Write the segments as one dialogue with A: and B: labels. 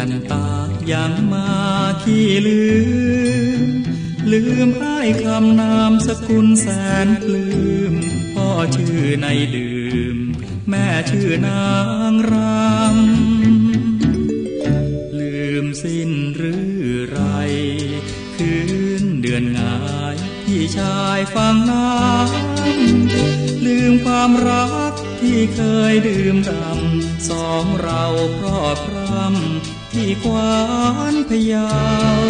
A: จันตายังมาขี้ลืม ลืมอายคำนามสกุลแสนปลืมพ่อชื่อในดื่ม แม่ชื่อนางรำลืมสิ้นหรือไรคืนเดือนงายพี่ชายฟังน้ำลืมความรักที่เคยดื่มดำสองเราพรอดพรำที่ควานพยาว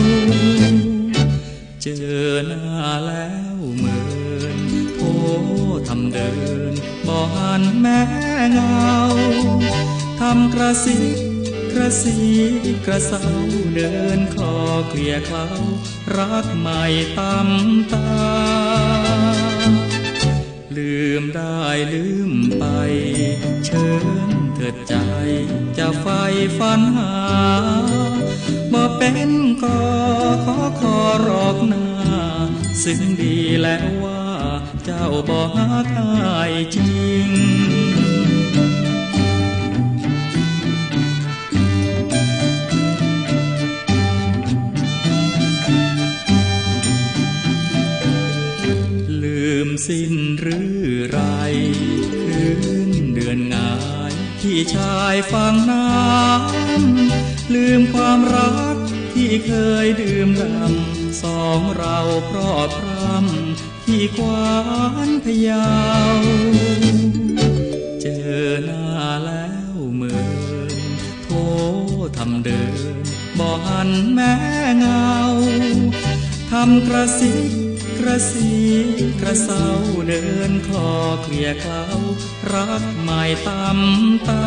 A: บ่หันแม่เงาทำกระซิบกระสีกระเซาเดินคลอเกลี่ยเคล้ารักใหม่ตำตา ลืมได้ลืมไป เชิญเถิดใจ จะไฟฝันหาบ่เป็นก็ขอขอรอกหน้า ซึ่งดีแล้วว่า บ่ฮักอายจริง ลืมสิ้นหรือไรคืนเดือนงายที่ชายฟังน้ำลืมความรักที่เคยดื่มดำ สองเราพรอดพรำที่ควานพยาว เจอหน้าแล้วเหมือนโททำเดินบ่หันแม่เงาทำกระซิบกระสีกระเซาเดินคลอเคลียเคล้ารักใหม่ตำตา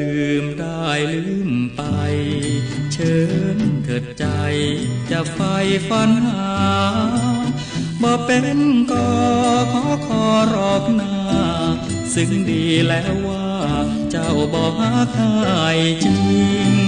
A: ลืมได้ลืมไปเชิญ ดใจจะไฟฝันหาบ่เป็นก็ขอขอรอกหน้า ซึ่งดีแล้วว่าเจ้าบอกหาใครจริง